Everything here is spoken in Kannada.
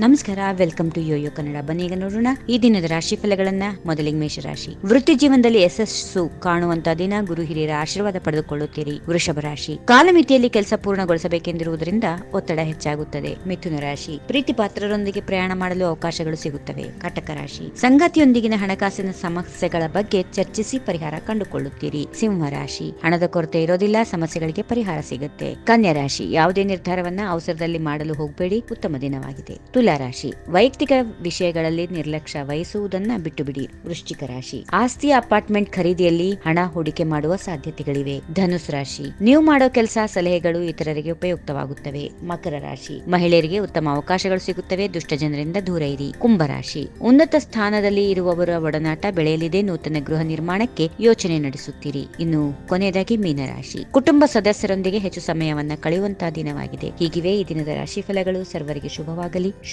ನಮಸ್ಕಾರ ವೆಲ್ಕಮ್ ಟು ಯೋಯೋ ಕನ್ನಡ ಬನ್ನಿ ಈಗ ನೋಡೋಣ ಈ ದಿನದ ರಾಶಿ ಫಲಗಳನ್ನ. ಮೊದಲಿಗೆ ಮೇಷರಾಶಿ. ವೃತ್ತಿ ಜೀವನದಲ್ಲಿ ಯಶಸ್ಸು ಕಾಣುವಂತ ದಿನ. ಗುರು, ಹಿರಿಯರ ಆಶೀರ್ವಾದ ಪಡೆದುಕೊಳ್ಳುತ್ತೀರಿ. ವೃಷಭ ರಾಶಿ. ಕಾಲಮಿತಿಯಲ್ಲಿ ಕೆಲಸ ಪೂರ್ಣಗೊಳಿಸಬೇಕೆಂದಿರುವುದರಿಂದ ಒತ್ತಡ ಹೆಚ್ಚಾಗುತ್ತದೆ. ಮಿಥುನ ರಾಶಿ. ಪ್ರೀತಿ ಪಾತ್ರರೊಂದಿಗೆ ಪ್ರಯಾಣ ಮಾಡಲು ಅವಕಾಶಗಳು ಸಿಗುತ್ತವೆ. ಕಟಕ ರಾಶಿ. ಸಂಗಾತಿಯೊಂದಿಗಿನ ಹಣಕಾಸಿನ ಸಮಸ್ಯೆಗಳ ಬಗ್ಗೆ ಚರ್ಚಿಸಿ ಪರಿಹಾರ ಕಂಡುಕೊಳ್ಳುತ್ತೀರಿ. ಸಿಂಹ ರಾಶಿ. ಹಣದ ಕೊರತೆ ಇರೋದಿಲ್ಲ, ಸಮಸ್ಯೆಗಳಿಗೆ ಪರಿಹಾರ ಸಿಗುತ್ತೆ. ಕನ್ಯಾ ರಾಶಿ. ಯಾವುದೇ ನಿರ್ಧಾರವನ್ನ ಅವಸರದಲ್ಲಿ ಮಾಡಲು ಹೋಗಬೇಡಿ. ಉತ್ತಮ ದಿನವಾಗಿದೆ. ತುಲಾ ರಾಶಿ. ವೈಯಕ್ತಿಕ ವಿಷಯಗಳಲ್ಲಿ ನಿರ್ಲಕ್ಷ್ಯ ವಹಿಸುವುದನ್ನ ಬಿಟ್ಟು ಬಿಡಿ ವೃಶ್ಚಿಕ ರಾಶಿ. ಆಸ್ತಿ ಅಪಾರ್ಟ್ಮೆಂಟ್ ಖರೀದಿಯಲ್ಲಿ ಹಣ ಹೂಡಿಕೆ ಮಾಡುವ ಸಾಧ್ಯತೆಗಳಿವೆ. ಧನುಸ್ ರಾಶಿ. ನೀವು ಮಾಡೋ ಕೆಲಸ, ಸಲಹೆಗಳು ಇತರರಿಗೆ ಉಪಯುಕ್ತವಾಗುತ್ತವೆ. ಮಕರ ರಾಶಿ. ಮಹಿಳೆಯರಿಗೆ ಉತ್ತಮ ಅವಕಾಶಗಳು ಸಿಗುತ್ತವೆ. ದುಷ್ಟ ಜನರಿಂದ ದೂರ ಇರಿ. ಕುಂಭರಾಶಿ ಉನ್ನತ ಸ್ಥಾನದಲ್ಲಿ ಇರುವವರ ಒಡನಾಟ ಬೆಳೆಯಲಿದೆ. ನೂತನ ಗೃಹ ನಿರ್ಮಾಣಕ್ಕೆ ಯೋಚನೆ ನಡೆಸುತ್ತೀರಿ. ಇನ್ನು ಕೊನೆಯದಾಗಿ ಮೀನರಾಶಿ ಕುಟುಂಬ ಸದಸ್ಯರೊಂದಿಗೆ ಹೆಚ್ಚು ಸಮಯವನ್ನ ಕಳೆಯುವಂತಹ ದಿನವಾಗಿದೆ. ಹೀಗಿವೆ ಈ ದಿನದ ರಾಶಿ ಫಲಗಳು. ಸರ್ವರಿಗೆ ಶುಭವಾಗಲಿ.